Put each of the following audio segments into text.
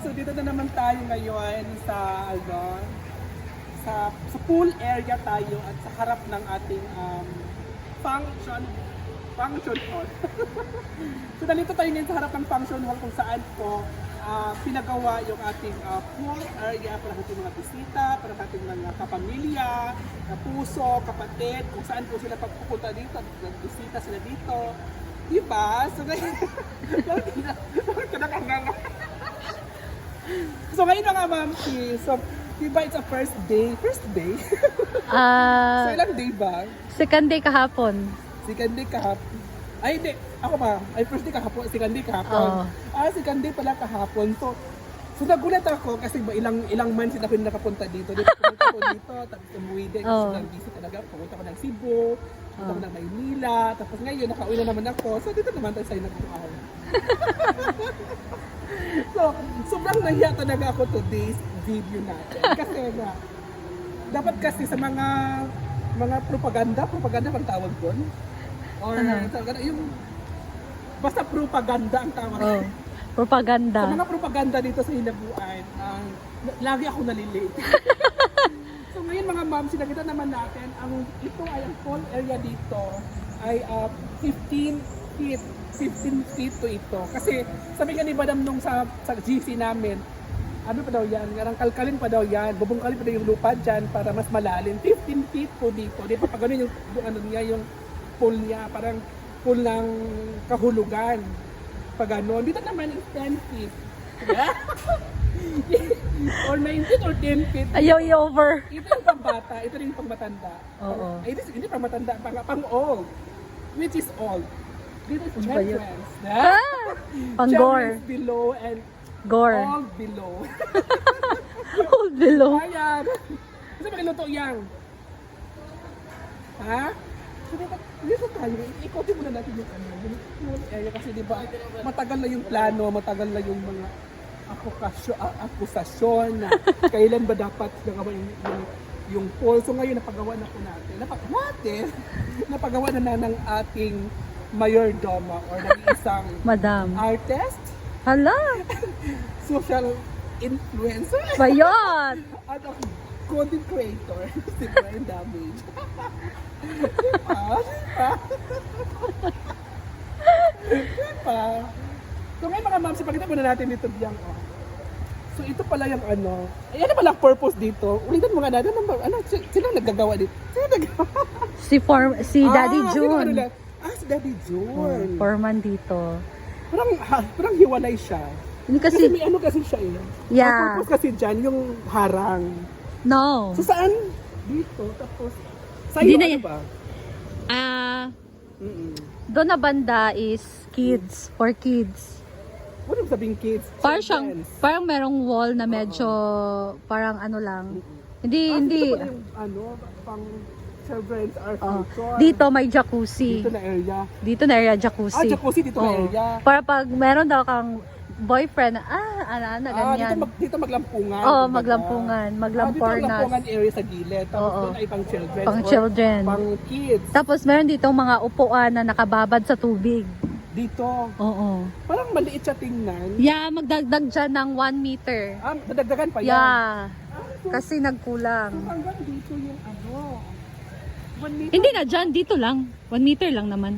so dito na naman tayo ngayon sa ano sa sa pool area tayo at sa harap ng ating um, function function hall. so nalito tayo ngayon sa harap ng function hall kung saan po ah, pinagawa yung ating ah, pool area para sa ating mga bisita, para sa ating mga kapamilya, kapuso, kapatid, kung saan po sila pagpupunta dito, nagbisita sila dito. Diba? So ngayon, Kadang-kadang. So ngayon na nga, Ma'am Chi. So, di ba it's a first day? First day? so Ah, ilang day ba? second day kahapon. Second day kahapon. Ay, hindi. Ako ba? Ay, first day kahapon. Second day kahapon. Oo. Ah, second day pala kahapon. So, so nagulat ako kasi ba ilang ilang months na ako hindi nakapunta dito. Dito pumunta ako dito, tapos umuwi din. Kasi Oo. lang busy talaga. Pumunta ako ng Cebu, pumunta ako ng Maynila, tapos ngayon nakauwi na naman ako. So, dito naman tayo sa Inaguan. So, sobrang nahiya talaga ako today's video natin. Kasi nga, dapat kasi sa mga mga propaganda, propaganda bang tawag doon? Or talaga yung basta propaganda ang tawag. Oh, Sa propaganda. mga propaganda dito sa Hinabuan, ang lagi ako nalilate. so ngayon mga ma'am, sinagita naman natin, ang ito ay ang pool area dito ay ah, 15 feet. 15 feet to ito. Kasi sabi nga ni Madam nung sa, sa GC namin, ano pa daw yan, garang kalkalin pa daw yan, bubungkalin pa daw yung lupa dyan para mas malalim. 15 feet po dito. Di ba pag ganun yung, yung ano niya, yung pool niya, parang pool ng kahulugan. Pag ano, dito naman is 10 feet. Yeah? or 19 or 10 feet. Ayaw i-over. Ito yung pambata, ito rin yung pangmatanda. Oo. Ay, this, hindi pangmatanda, pang, pang old. Which is old. Dito yun? entrance. Ah! Pang-gore. Children's below and Gore. old below. Hold below. Ayan. Kasi makiluto yan. Ha? So, dito, dito tayo, ikotin muna natin yung ano, yung area kasi di ba, matagal na yung plano, matagal na yung mga akukasyo, a- akusasyon na kailan ba dapat nagawa yung, yung, yung pool. So ngayon, napagawa na po natin. Napag natin, napagawa na na ng ating mayordoma or ng isang Madam. artist, Hala. social influencer, Bayot. at ang content creator, si Brian Damage. diba? Diba? diba? So ngayon mga ma'am, ipakita muna natin dito biyang oh. So ito pala yung ano, ay ano pala ang purpose dito? Ulitan mo nga natin, ano, ano, si- sino ang naggagawa dito? Sino naggagawa? Si form si Daddy Ah, sino ano June. Ah, si Daddy Oh, June. foreman dito. Parang, ha, parang hiwalay siya. Hindi Kasi, kasi, may ano kasi siya eh. Yeah. Purpose kasi dyan, yung harang. no. So saan? Dito. Tapos, Hindi na ano ba? Ah, Mm-mm. doon na banda is kids, for kids. Ano yung sabing kids? Parang siyang, parang merong wall na medyo, parang ano lang. Hindi, Ah, hindi. Dito pala yung ano, pang children's art Oh, future. dito may jacuzzi. Dito na area. Dito na area Ah, jacuzzi. jacuzzi dito na Oo. area. Para pag meron daw kang boyfriend, ah, ano, ano, Ah, dito, ganyan. mag, dito maglampungan. Oo, kumbaga. maglampungan, Ah, dito maglampornas. maglampungan area sa gilid. Tapos Oo. doon ay pang children. Pang children. Pang kids. Tapos meron dito mga upuan na nakababad sa tubig. Dito. Oo. Parang maliit siya tingnan. Yeah, magdagdag dyan ng 1 meter. Ah, nadagdagan pa yan. Yeah. Kasi nagkulang. Hanggang dito yung ano. One meter. Hindi na dyan, dito lang. 1 meter lang naman.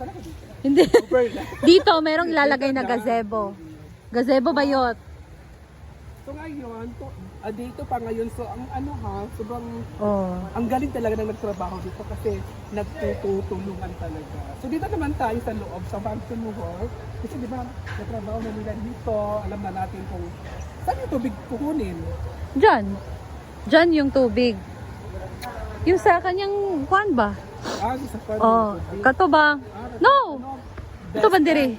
Kala ko dito. Hindi. Dito, merong ilalagay na gazebo. Gazebo bayot. So ngayon, to, ah, dito pa ngayon, so ang ano ha, sobrang, Oh. ang galing talaga ng nagtrabaho dito kasi nagtutulungan talaga. So dito naman tayo sa loob, sa function hall, kasi di ba, natrabaho na nila dito, alam na natin kung saan yung tubig kukunin. Dyan. Dyan yung tubig. Yung sa kanyang kwan ba? Ah, sa kwan Oh, kato ba? Ah, No! ano, Ito bandiri.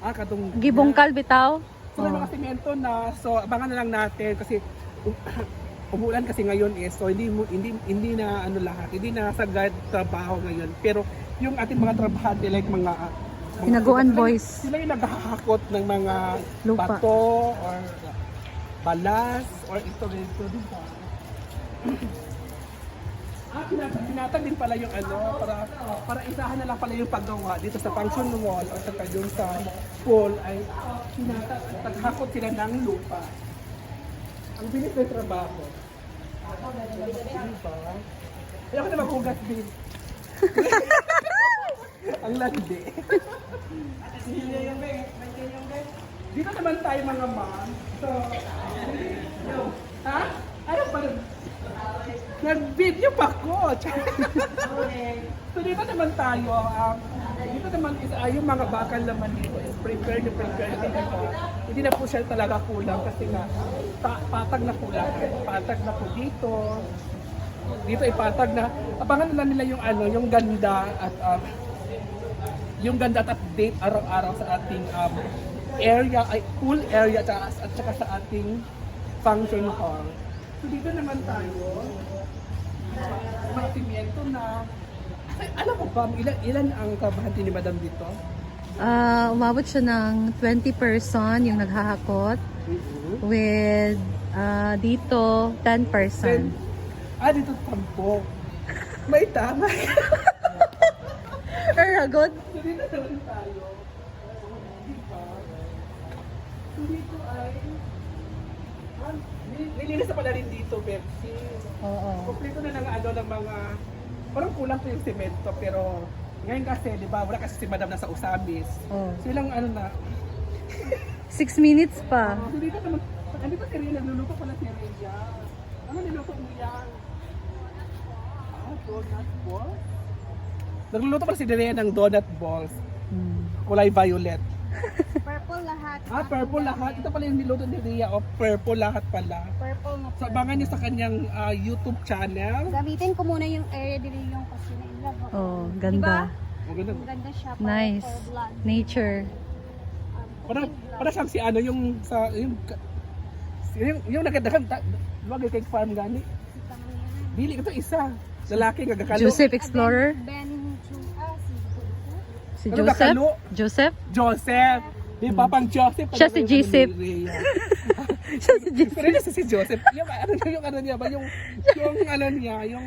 Ah, katong Gibungkal bitaw. So may mga semento na, so abangan na lang natin kasi um, umulan kasi ngayon eh, so hindi hindi hindi na ano lahat, hindi na sagad trabaho ngayon. Pero yung ating mga trabahante like mga Hinaguan sila- boys. Sila yung naghahakot ng mga Lupa. bato or balas or ito dito di ba? Ah, pinatag, pinatag din pala yung ano, para para isahan na lang pala yung paggawa dito sa function wall o sa doon sa pool ay sinata, taghakot sila ng lupa. Ang bilis ng trabaho. Diba? Ayoko na maghugas din. Ang landi. Dito naman tayo mga ma'am. So, ha? Ano pa rin? Nag-video pa ko. so dito naman tayo, um, dito naman is uh, yung mga bakal naman dito is prepare to prepare. Hindi na, po, hindi na po siya talaga kulang kasi nga pa- patag na kulang. Patag na po dito. Dito ay patag na. Abangan na nila yung ano, yung ganda at um, yung ganda at update araw-araw sa ating um, area, ay pool area at, at saka sa ating function hall. So dito naman tayo, mga simyento na, ay, alam mo ba, ilan, ilan ang kabahati ni Madam dito? Ah, umabot siya ng 20 person yung naghahakot with ah, dito 10 person. Then, ah, dito tampo. May tama. Aragon? so dito naman tayo. Diba? Dito ay, nilinis na pala rin dito, Pepsi. Oo. Kompleto na ng ano ng mga parang kulang pa yung semento pero ngayon kasi di ba wala kasi si Madam nasa Usabis. Oh. So ilang ano na. 6 minutes pa. So dito naman andito si Rhea nagluluto pala si Rhea. Ano niluto mo yan? Ah, donut balls? Nagluluto pala si Rhea ng donut balls. Hmm. Kulay violet. Purple lahat. Ah, purple lahat. Ito pala yung niluto ni Rhea. O, purple lahat pala. Purple na So abangan niyo sa kanyang ah, YouTube channel. Gamitin ko muna yung area din yung kusina. In love ako. Oh, ganda. Ang ganda. Ang ganda siya. Parang Nice. for blood. Nature. Um, Para cooking para siyang si ano yung sa yung yung, yung nagadagan wag kay farm gani. Si Pangalan. Dili ito isa. Lalaki gagakalo. Joseph Explorer? Ben Si Ano Joseph? kakalo? Joseph? Joseph. Di ba pang Joseph? Siya si Joseph. Siya si Joseph. Pero yun si Joseph. Yung ano yung ano niya ba yung yung ano niya yung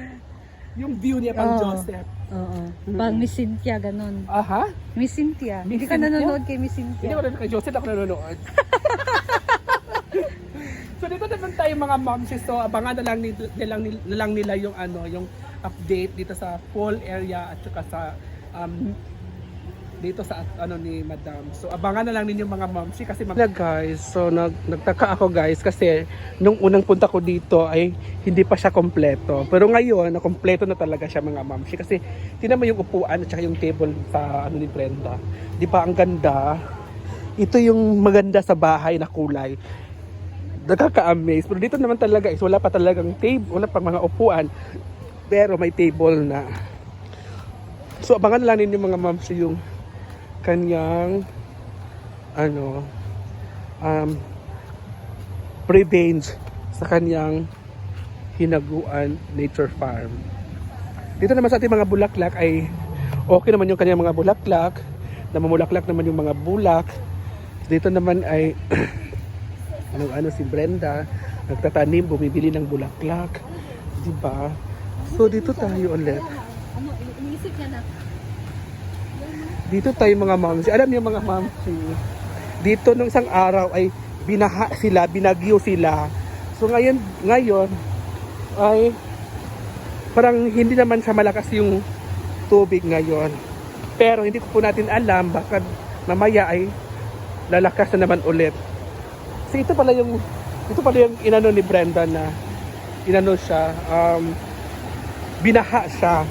yung view niya pang Oo. Joseph. Oo. Pang Miss Cynthia, ganun. Aha. Miss Cynthia. Miss Hindi ka Cynthia? nanonood kay Miss Hindi Cynthia. ko rin kay Joseph ako nanonood. so dito naman tayo mga moms so abangan na lang nila, na lang, na lang nila yung ano yung update dito sa pool area at saka sa um, dito sa ano ni Madam. So abangan na lang ninyo mga moms kasi mag- guys, so nag nagtaka ako guys kasi nung unang punta ko dito ay hindi pa siya kompleto. Pero ngayon, na kompleto na talaga siya mga moms kasi tingnan mo yung upuan at saka yung table sa ano ni Brenda. Di ba ang ganda? ito yung maganda sa bahay na kulay. Nakaka-amaze. Pero dito naman talaga is wala pa talagang table, wala pa mga upuan. Pero may table na. So abangan lang ninyo mga moms yung kanyang ano um revenge sa kanyang hinaguan nature farm. Dito naman sa ating mga bulaklak ay okay naman yung kanyang mga bulaklak. Namumulaklak naman yung mga bulak. Dito naman ay ano, ano si Brenda nagtatanim, bumibili ng bulaklak. Di ba? So dito tayo ulit. Ano, iniisip niya na. Dito tayo mga mamsi. Alam niyo mga mamsi, dito nung isang araw ay binaha sila, binagyo sila. So ngayon, ngayon ay parang hindi naman sa malakas yung tubig ngayon. Pero hindi ko po natin alam baka mamaya ay lalakas na naman ulit. So ito pala yung ito pala yung inano ni Brenda na inano siya um, binaha siya.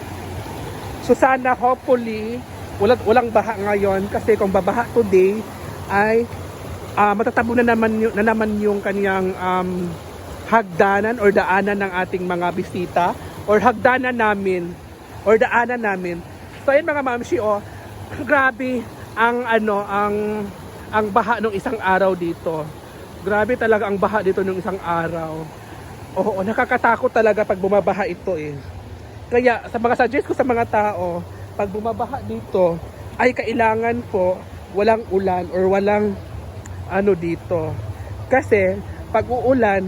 So sana hopefully walang walang baha ngayon kasi kung babaha today ay ah, matatabo na naman na naman yung kaniyang um, hagdanan or daanan ng ating mga bisita or hagdanan namin or daanan namin. So ayun mga mamshi oh, grabe ang ano ang ang baha nung isang araw dito. Grabe talaga ang baha dito nung isang araw. Oo, nakakatakot talaga pag bumabaha ito eh. Kaya sa mga suggest ko sa mga tao, pag bumabaha dito, ay kailangan po walang ulan or walang ano dito. Kasi pag uulan,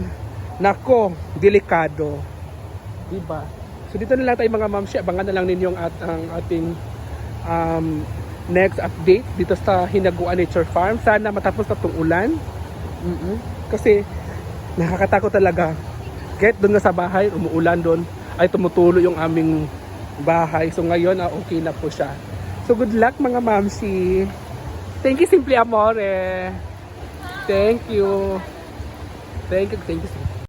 nako, delikado. Diba? So dito na lang tayo mga mamsi, abangan na lang ninyo at, ang ating um, next update dito sa Hinaguan Nature Farm. Sana matapos na itong ulan. mm Kasi nakakatakot talaga. Kahit doon na sa bahay, umuulan doon, ay tumutulo yung aming bahay. So ngayon, ah, okay na po siya. So good luck mga mamsi. Thank you, Simply Amore. Thank you. Thank you, thank you.